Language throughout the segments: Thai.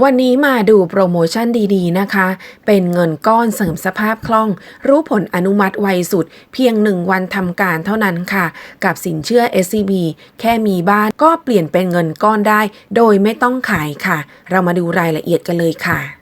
วันนี้มาดูโปรโมชั่นดีๆนะคะ เป็นเงินก้อนเสริมสภาพคล่อง รู้ผลอนุมัติไวสุด เพียง1วันทำการเท่านั้นค่ะ กับสินเชื่อ SCB แค่มีบ้านก็เปลี่ยนเป็นเงินก้อนได้ โดยไม่ต้องขายค่ะ เรามาดูรายละเอียดกันเลยค่ะ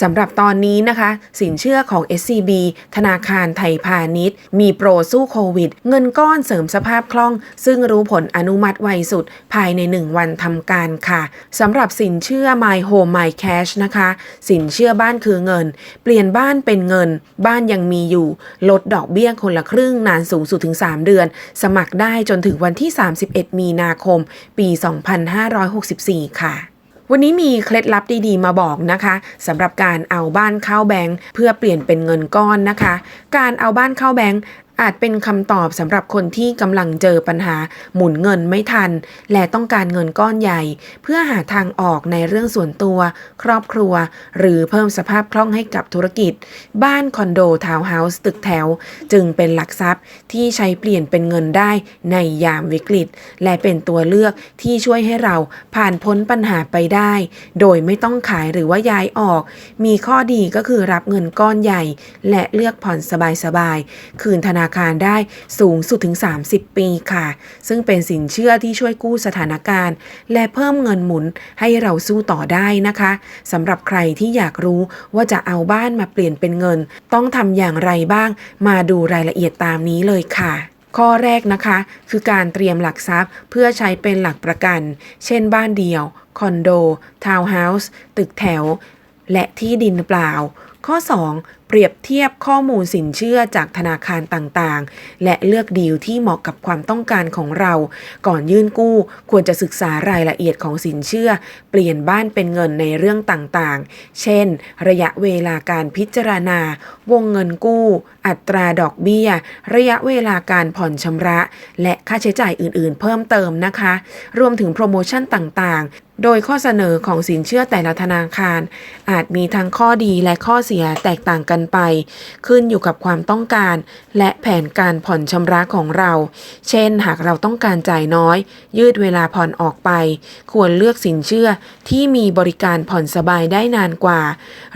สำหรับตอนนี้นะคะ สินเชื่อของ SCB ธนาคารไทยพาณิชย์ มีโปรสู้โควิด เงินก้อนเสริมสภาพคล่อง ซึ่งรู้ผลอนุมัติไวสุดภายใน 1 วันทำการค่ะสำหรับสินเชื่อ My Home My Cash นะคะ สินเชื่อบ้านคือเงิน เปลี่ยนบ้านเป็นเงิน บ้านยังมีอยู่ ลดดอกเบี้ยคนละครึ่งนานสูงสุดถึง 3 เดือน สมัครได้จนถึงวันที่ 31 มีนาคม ปี 2564 ค่ะ วันนี้มีเคล็ดลับดีๆ มาบอกนะคะสำหรับการเอาบ้านเข้าแบงค์เพื่อเปลี่ยนเป็นเงินก้อนนะคะ การเอาบ้านเข้าแบงค์ อาจเป็นคำตอบสำหรับคนที่กำลังเจอปัญหาหมุนเงินไม่ทัน และต้องการเงินก้อนใหญ่ เพื่อหาทางออกในเรื่องส่วนตัว ครอบครัว หรือเพิ่มสภาพคล่องให้กับธุรกิจ บ้านคอนโดทาวน์เฮาส์ตึกแถว จึงเป็นหลักทรัพย์ที่ใช้เปลี่ยนเป็นเงินได้ในยามวิกฤต และเป็นตัวเลือกที่ช่วยให้เราผ่านพ้นปัญหาไปได้ โดยไม่ต้องขายหรือว่าย้ายออก มีข้อดีก็คือรับเงินก้อนใหญ่ และเลือกผ่อนสบายๆคืนธนาคารได้สูงสุดถึง 30 ปีค่ะ ซึ่งเป็นสินเชื่อที่ช่วยกู้สถานการณ์ และเพิ่มเงินหมุนให้เราสู้ต่อได้นะคะสำหรับใครที่อยากรู้ว่าจะเอาบ้านมาเปลี่ยนเป็นเงิน ต้องทำอย่างไรบ้าง มาดูรายละเอียดตามนี้เลยค่ะข้อแรกนะคะ คือการเตรียมหลักทรัพย์เพื่อใช้เป็นหลักประกัน เช่นบ้านเดี่ยว คอนโด ทาวน์เฮาส์ ตึกแถว และที่ดินเปล่า ข้อ 2 เปรียบเทียบข้อมูลสินเชื่อจากธนาคารต่างๆ และเลือกดีลที่เหมาะกับความต้องการของเรา ก่อนยื่นกู้ควรจะศึกษารายละเอียดของสินเชื่อ เปลี่ยนบ้านเป็นเงินในเรื่องต่างๆ เช่น ระยะเวลาการพิจารณา วงเงินกู้ อัตราดอกเบี้ย ระยะเวลาการผ่อนชำระ และค่าใช้จ่ายอื่นๆ เพิ่มเติมนะคะ รวมถึงโปรโมชั่นต่างๆโดยข้อเสนอของสินเชื่อแต่ละธนาคาร อาจมีทั้งข้อดีและข้อเสียแตกต่างกันไป ขึ้นอยู่กับความต้องการ และแผนการผ่อนชำระของเรา เช่น หากเราต้องการจ่ายน้อย ยืดเวลาผ่อนออกไป ควรเลือกสินเชื่อที่มีบริการผ่อนสบายได้นานกว่า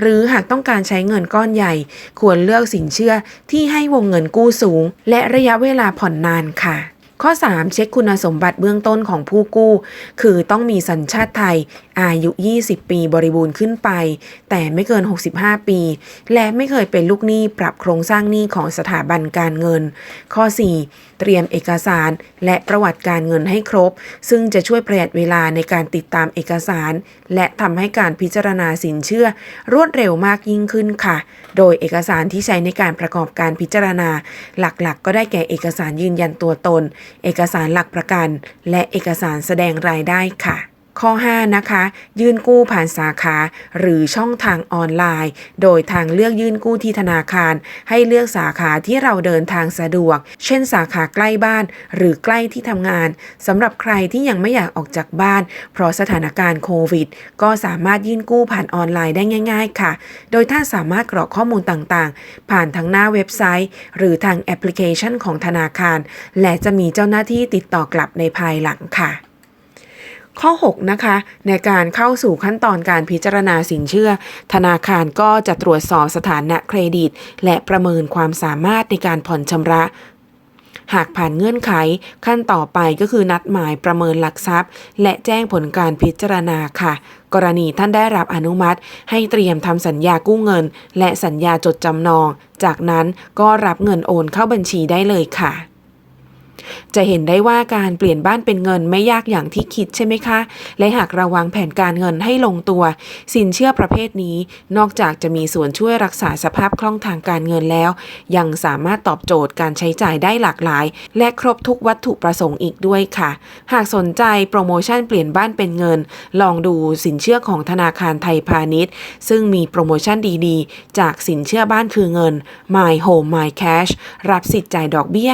หรือหากต้องการใช้เงินก้อนใหญ่ ควรเลือกสินเชื่อที่ให้วงเงินกู้สูง และระยะเวลาผ่อนนานค่ะข้อ 3 เช็คคุณสมบัติเบื้องต้นของผู้กู้ คือต้องมีสัญชาติไทยอายุ 20 ปีบริบูรณ์ขึ้นไป แต่ไม่เกิน 65 ปี และไม่เคยเป็นลูกหนี้ปรับโครงสร้างหนี้ของสถาบันการเงิน ข้อ 4 เตรียมเอกสารและประวัติการเงินให้ครบ ซึ่งจะช่วยประหยัดเวลาในการติดตามเอกสาร และทำให้การพิจารณาสินเชื่อ รวดเร็วมากยิ่งขึ้นค่ะ โดยเอกสารที่ใช้ในการประกอบการพิจารณา หลักๆก็ได้แก่เอกสารยืนยันตัวตน เอกสารหลักประกัน และเอกสารแสดงรายได้ค่ะ ข้อ 5 นะคะ ยื่นกู้ผ่านสาขา หรือช่องทางออนไลน์ โดยทางเลือกยื่นกู้ที่ธนาคาร ให้เลือกสาขาที่เราเดินทางสะดวก เช่น สาขาใกล้บ้าน หรือใกล้ที่ทำงานสำหรับใครที่ยังไม่อยากออกจากบ้าน เพราะสถานการณ์โควิด ก็สามารถยื่นกู้ผ่านออนไลน์ได้ง่าย ๆ ค่ะ โดยท่านสามารถกรอกข้อมูลต่างๆ ผ่านทางหน้าเว็บไซต์ หรือทางแอปพลิเคชันของธนาคาร และจะมีเจ้าหน้าที่ติดต่อกลับในภายหลังค่ะ ข้อ 6 นะคะ ในการเข้าสู่ขั้นตอนการพิจารณาสินเชื่อ ธนาคารก็จะตรวจสอบสถานะเครดิต และประเมินความสามารถในการผ่อนชำระหากผ่านเงื่อนไขขั้นต่อไปก็คือนัดหมายประเมินหลักทรัพย์ และแจ้งผลการพิจารณาค่ะ กรณีท่านได้รับอนุมัติ ให้เตรียมทำสัญญากู้เงิน และสัญญาจดจำนอง จากนั้นก็รับเงินโอนเข้าบัญชีได้เลยค่ะ จะเห็นได้ว่าการเปลี่ยนบ้านเป็นเงินไม่ยากอย่างที่คิดใช่ไหมคะ และหากเราวางแผนการเงินให้ลงตัว สินเชื่อประเภทนี้ นอกจากจะมีส่วนช่วยรักษาสภาพคล่องทางการเงินแล้ว ยังสามารถตอบโจทย์การใช้จ่ายได้หลากหลาย และครบทุกวัตถุประสงค์อีกด้วยค่ะ หากสนใจโปรโมชั่นเปลี่ยนบ้านเป็นเงิน ลองดูสินเชื่อของธนาคารไทยพาณิชย์ ซึ่งมีโปรโมชั่นดีๆ จากสินเชื่อบ้านคือเงิน My Home My Cash รับสิทธิ์จ่ายดอกเบี้ย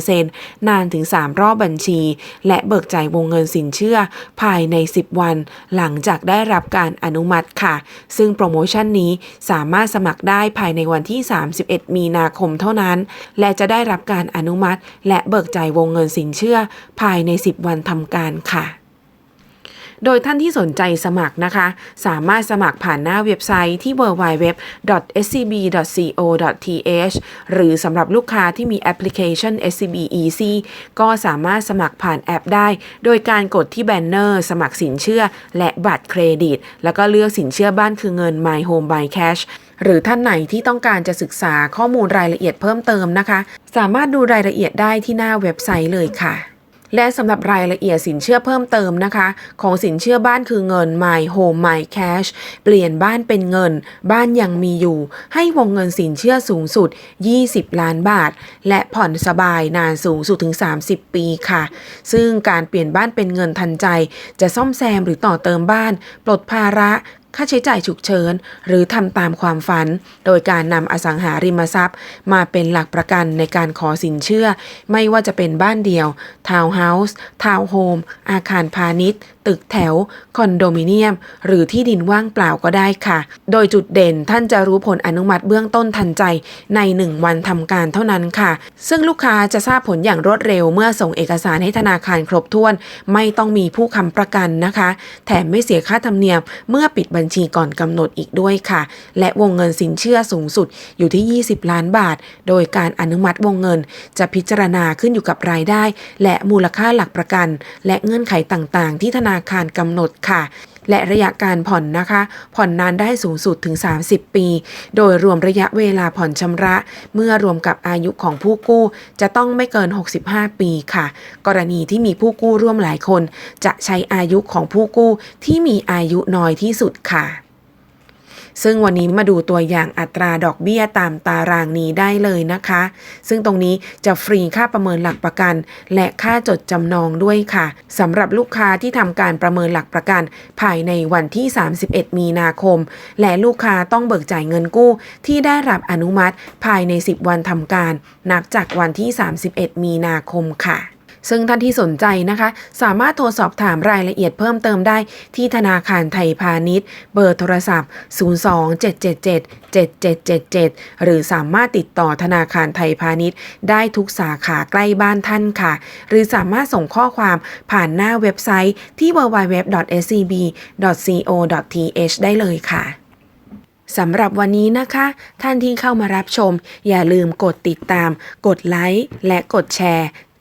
50%นานถึง 3 รอบบัญชี และเบิกจ่ายวงเงินสินเชื่อภายใน 10 วัน หลังจากได้รับการอนุมัติค่ะ ซึ่งโปรโมชั่นนี้สามารถสมัครได้ภายในวันที่ 31 มีนาคมเท่านั้น และจะได้รับการอนุมัติ และเบิกจ่ายวงเงินสินเชื่อ ภายใน 10 วันทำการค่ะ โดยท่านที่สนใจสมัครนะคะ สามารถสมัครผ่านหน้าเว็บไซต์ที่ www.scb.co.th หรือสำหรับลูกค้าที่มีแอปพลิเคชัน SCB Easy ก็สามารถสมัครผ่านแอปได้ โดยการกดที่แบนเนอร์ สมัครสินเชื่อ และบัตรเครดิต แล้วก็เลือกสินเชื่อบ้านคือเงิน My Home by Cash หรือท่านไหนที่ต้องการจะศึกษาข้อมูลรายละเอียดเพิ่มเติมนะคะ สามารถดูรายละเอียดได้ที่หน้าเว็บไซต์เลยค่ะ และสำหรับรายละเอียดสินเชื่อเพิ่มเติมนะคะ ของสินเชื่อบ้านคือเงิน My Home My Cash เปลี่ยนบ้านเป็นเงิน บ้านยังมีอยู่ ให้วงเงินสินเชื่อสูงสุด 20 ล้านบาท และผ่อนสบายนานสูงสุดถึง 30 ปีค่ะ ซึ่งการเปลี่ยนบ้านเป็นเงินทันใจ จะซ่อมแซมหรือต่อเติมบ้าน ปลดภาระ ค่าใช้จ่ายฉุกเฉิน หรือทำตามความฝัน โดยการนำอสังหาริมทรัพย์ มาเป็นหลักประกันในการขอสินเชื่อ ไม่ว่าจะเป็นบ้านเดี่ยว ทาวน์เฮาส์ ทาวน์โฮม อาคารพาณิชย์ ตึกแถว คอนโดมิเนียม หรือที่ดินว่างเปล่าก็ได้ค่ะ โดยจุดเด่นท่านจะรู้ผลอนุมัติเบื้องต้นทันใจใน 1 วันทำการเท่านั้นค่ะ ซึ่งลูกค้าจะทราบผลอย่างรวดเร็วเมื่อส่งเอกสารให้ธนาคารครบถ้วน ไม่ต้องมีผู้ค้ำประกันนะคะ แถมไม่เสียค่าธรรมเนียมเมื่อปิดบัญชีก่อนกำหนดอีกด้วยค่ะ และวงเงินสินเชื่อสูงสุดอยู่ที่ 20 ล้านบาท โดยการอนุมัติวงเงิน จะพิจารณาขึ้นอยู่กับรายได้ และมูลค่าหลักประกัน และเงื่อนไขต่างๆ ที่ธนาคารกำหนดค่ะ และระยะการผ่อนนะคะ ผ่อนนานได้สูงสุดถึง 30 ปี โดยรวมระยะเวลาผ่อนชำระ เมื่อรวมกับอายุของผู้กู้ จะต้องไม่เกิน 65 ปีค่ะ กรณีที่มีผู้กู้ร่วมหลายคน จะใช้อายุของผู้กู้ที่มีอายุน้อยที่สุดค่ะ ซึ่งวันนี้มาดูตัวอย่างอัตราดอกเบี้ยตามตารางนี้ได้เลยนะคะ ซึ่งตรงนี้จะฟรีค่าประเมินหลักประกัน และค่าจดจำนองด้วยค่ะสำหรับลูกค้าที่ทำการประเมินหลักประกัน ภายในวันที่ 31 มีนาคม และลูกค้าต้องเบิกจ่ายเงินกู้ ที่ได้รับอนุมัติ ภายใน 10 วันทำการ นับจากวันที่ 31 มีนาคมค่ะ ซึ่งท่านที่สนใจนะคะ สามารถโทรสอบถามรายละเอียดเพิ่มเติมได้ที่ธนาคารไทยพาณิชย์ เบอร์โทรศัพท์ 027777777 หรือสามารถติดต่อธนาคารไทยพาณิชย์ ได้ทุกสาขาใกล้บ้านท่านค่ะ หรือสามารถส่งข้อความผ่านหน้าเว็บไซต์ที่ www.scb.co.th ได้เลยค่ะสำหรับวันนี้นะคะ ท่านที่เข้ามารับชม อย่าลืมกดติดตาม กดไลค์และกดแชร์